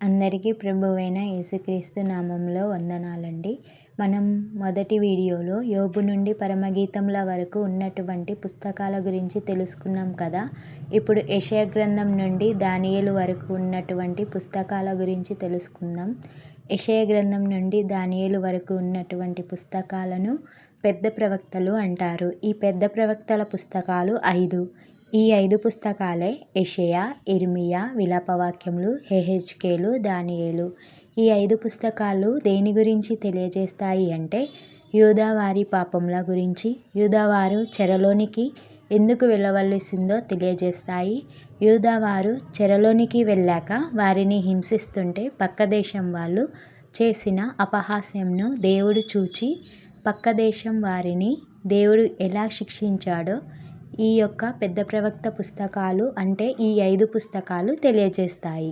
అందరికీ ప్రభువైన యేసుక్రీస్తు నామంలో వందనాలండి. మనం మొదటి వీడియోలో యోబు నుండి పరమగీతంల వరకు ఉన్నటువంటి పుస్తకాల గురించి తెలుసుకున్నాం కదా. ఇప్పుడు యెషయా గ్రంథం నుండి దానియలు వరకు ఉన్నటువంటి పుస్తకాల గురించి తెలుసుకుందాం. యషయ గ్రంథం నుండి దానియలు వరకు ఉన్నటువంటి పుస్తకాలను పెద్ద ప్రవక్తలు అంటారు. ఈ పెద్ద ప్రవక్తల పుస్తకాలు ఐదు. ఈ ఐదు పుస్తకాలే యెషయా ఇర్మియా విలాపవాక్యములు హెహెచ్కేలు దానియేలు. ఈ ఐదు పుస్తకాలు దేని గురించి తెలియజేస్తాయి అంటే యూదావారి పాపముల గురించి యూదావారు చెరలోనికి ఎందుకు వెళ్ళవలసిందో తెలియజేస్తాయి. యూదావారు చెరలోనికి వెళ్ళాక వారిని హింసిస్తుంటే పక్క దేశం వాళ్ళు చేసిన అపహాస్యంను దేవుడు చూచి పక్క దేశం వారిని దేవుడు ఎలా శిక్షించాడో ఈ యొక్క పెద్ద ప్రవక్త పుస్తకాలు అంటే ఈ ఐదు పుస్తకాలు తెలియజేస్తాయి.